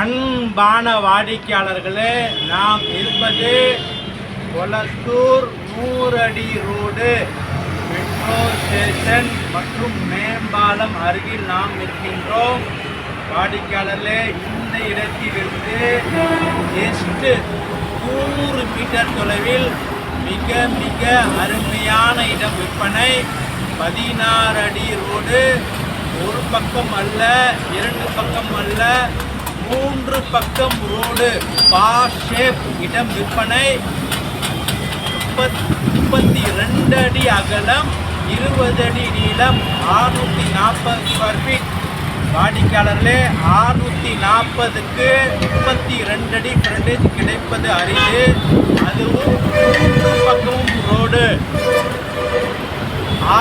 அன்பான வாடிக்கையாளர்களே நாம் இருப்பது கொளத்தூர் நூறடி ரோடு. மெட்ரோ ஸ்டேஷன் மற்றும் மேம்பாலம் அருகில் நாம் இருக்கின்றோம். வாடிக்கையாளர்களே இந்த இடத்திலிருந்து ஜஸ்ட் நூறு மீட்டர் தொலைவில் மிக மிக அருமையான இடம் விற்பனை. பதினாறு அடி ரோடு. ஒரு பக்கம் அல்ல இரண்டு பக்கம் அல்ல. மூன்று பக்கம் ரோடு பார் ஷேப் இடம் விற்பனை. முப்பத் முப்பத்தி ரெண்டு அடி அகலம் இருபது அடி நீளம் ஆறுநூற்றி நாற்பது ஸ்கொயர் ஃபீட் வாடிக்கையாளர்களே ஆறுநூற்றி நாற்பதுக்கு முப்பத்தி ரெண்டு அடி ஃப்ரண்டேஜ் கிடைப்பது அரிது. அதுவும் மூன்று பக்கமும் ரோடு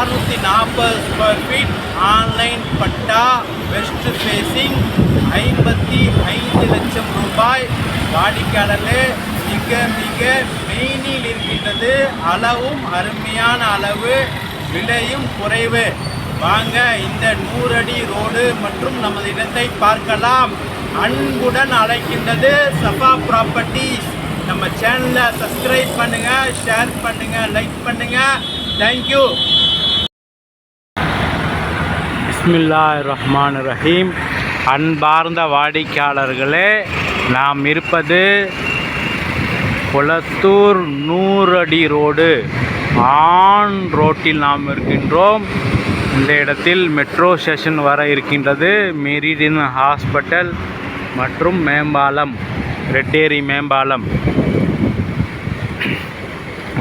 ஆறுநூற்றி நாற்பது square feet online patta west facing ஐம்பத்தி ஐந்து லட்சம் ரூபாய். வாடிக்கையாளர்களே மிக மிக மெயினில் இருக்கின்றது அளவும் அருமையான அளவு விலையும் குறைவு. வாங்க இந்த நூறடி ரோடு மற்றும் நமது இடத்தை பார்க்கலாம். அன்புடன் அழைக்கின்றது சஃபா ப்ராப்பர்ட்டிஸ் நம்ம சேனலை சப்ஸ்கிரைப் பண்ணுங்கள் ஷேர் பண்ணுங்கள் லைக் பண்ணுங்கள் தேங்க்யூ பிஸ்மில்லா ரஹ்மான் ரஹீம் அன்பார்ந்த வாடிக்கையாளர்களே நாம் இருப்பது குளத்தூர் நூறடி ரோடு. ஆன் ரோட்டில் நாம் இருக்கின்றோம். இந்த இடத்தில் மெட்ரோ ஸ்டேஷன் வர இருக்கின்றது. மெரிடின் ஹாஸ்பிட்டல் மற்றும் மேம்பாலம் ரெட்டேரி மேம்பாலம்.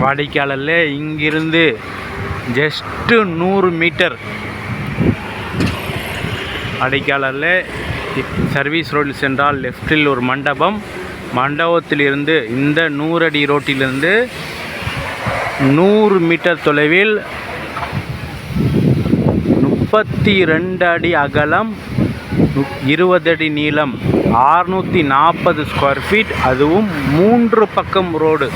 வாடிக்கையாளர்களே இங்கிருந்து ஜஸ்ட்டு நூறு மீட்டர் அடைக்காலரில் சர்வீஸ் ரோடில் சென்றால் லெஃப்டில் ஒரு மண்டபம். மண்டபத்திலிருந்து இந்த நூறடி ரோட்டிலிருந்து நூறு மீட்டர் தொலைவில் முப்பத்தி ரெண்டு அடி அகலம் இருபது அடி நீளம் ஆறுநூற்றி நாற்பது ஸ்கொயர் ஃபீட் அதுவும் மூன்று பக்கம் ரோடு.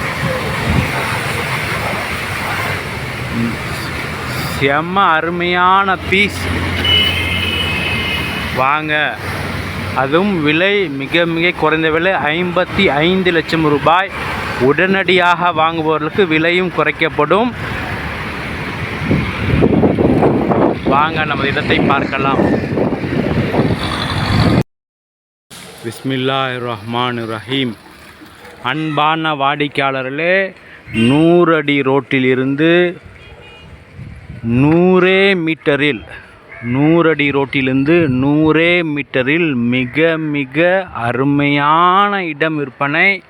செம்ம அருமையான பீஸ் வாங்க. அதுவும் விலை மிக மிக குறைந்த விலை ஐம்பத்தி ஐந்து லட்சம் ரூபாய். உடனடியாக வாங்குபவர்களுக்கு விலையும் குறைக்கப்படும். வாங்க நமது இடத்தை பார்க்கலாம். பிஸ்மில்லா ரஹ்மான் ரஹீம் அன்பான வாடிக்கையாளர்களே நூறு அடி ரோட்டிலிருந்து நூறே மீட்டரில் நூறடி ரோட்டிலிருந்து நூறே மீட்டரில் மிக மிக அருமையான இடம் விற்பனை.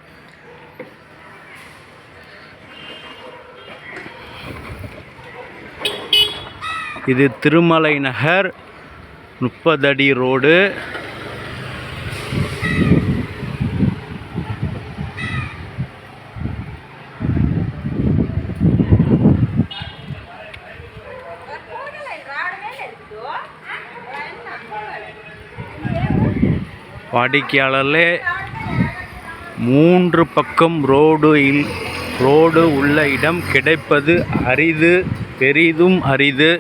இது திருமலை நகர் முப்பது அடி ரோடு. வாடிக்கையாளர்களே மூன்று பக்கம் ரோடு இல் ரோடு உள்ள இடம் கிடைப்பது அரிது பெரிதும் அரிது.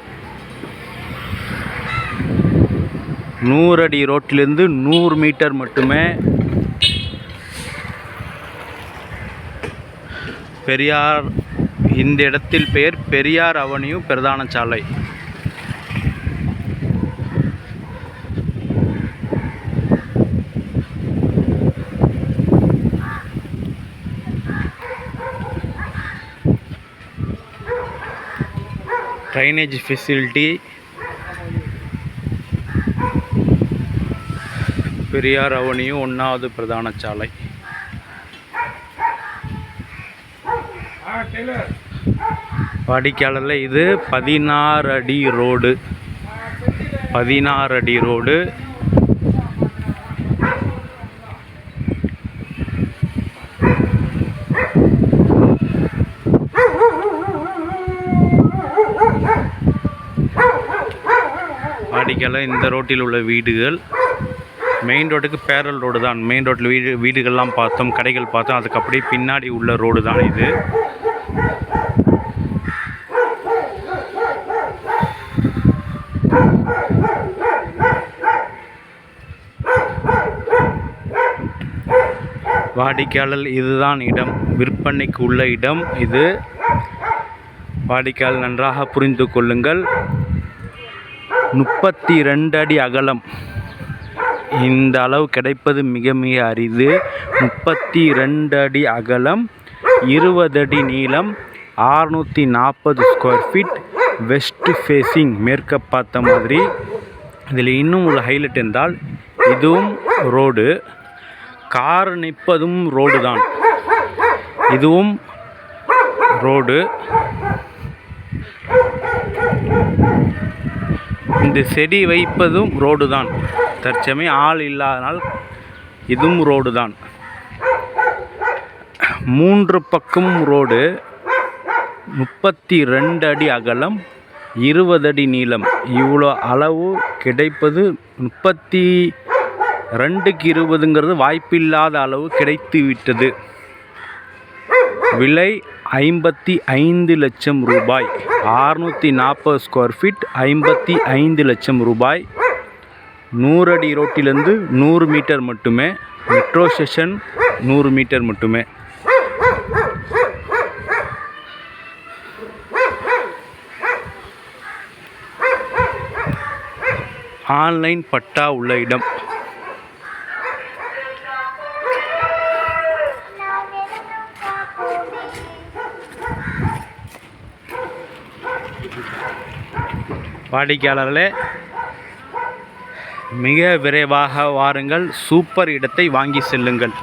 நூறடி ரோட்டிலிருந்து நூறு மீட்டர் மட்டுமே. பெரியார் இந்த இடத்தில் பெயர் பெரியார் அவனியூ பிரதான சாலை ட்ரைனேஜ் ஃபெசிலிட்டி பெரியார் அவனியும் ஒன்றாவது பிரதான சாலை. வாடிக்கையாளரில் இது பதினாறு அடி ரோடு. பதினாறு அடி ரோடு. வாடிக்கையாளர் இந்த ரோட்டில் உள்ள வீடுகள் மெயின் ரோட்டுக்கு பேரல் ரோடு தான். மெயின் ரோட்டில் வீடு வீடுகள்லாம் பார்த்தோம் கடைகள் பார்த்தோம். அதுக்கு அப்படியே பின்னாடி உள்ள ரோடு தான் இது. வாடிக்கையாளர் இதுதான் இடம். விற்பனைக்கு உள்ள இடம் இது. வாடிக்கையாளர் நன்றாக புரிந்து கொள்ளுங்கள். முப்பத்தி ரெண்டு அடி அகலம். இந்த அளவு கிடைப்பது மிக மிக அரிது. முப்பத்தி ரெண்டு அடி அகலம் இருபது அடி நீளம் ஆறுநூற்றி நாற்பது ஸ்கொயர் ஃபீட் வெஸ்ட் ஃபேஸிங் மேற்க பார்த்த மாதிரி. இதில் இன்னும் ஒரு ஹைலைட் என்றால் இதுவும் ரோடு கார் நிற்பதும் ரோடு தான். இதுவும் ரோடு இந்த செடி வைப்பதும் ரோடு தான் தற்சமயம் ஆள் இல்லாதனால் இதுவும் ரோடு தான் மூன்று பக்கமும் ரோடு. முப்பத்தி ரெண்டு அடி அகலம் இருபது அடி நீளம். இவ்வளோ அளவு கிடைப்பது முப்பத்தி ரெண்டுக்கு இருபதுங்கிறது வாய்ப்பில்லாத அளவு கிடைத்து விட்டது விலை ஐம்பத்தி ஐந்து லட்சம் ரூபாய். ஆறுநூற்றி நாற்பது ஸ்கொயர் ஃபீட் ஐம்பத்தி ஐந்து லட்சம் ரூபாய். நூறு அடி ரோட்டிலிருந்து நூறு மீட்டர் மட்டுமே. மெட்ரோ ஸ்டேஷன் நூறு மீட்டர் மட்டுமே. ஆன்லைன் பட்டா உள்ள இடம். வாடிக்கையாளர்களே மிக விரைவாக வாருங்கள். சூப்பர் இடத்தை வாங்கி செல்லுங்கள்.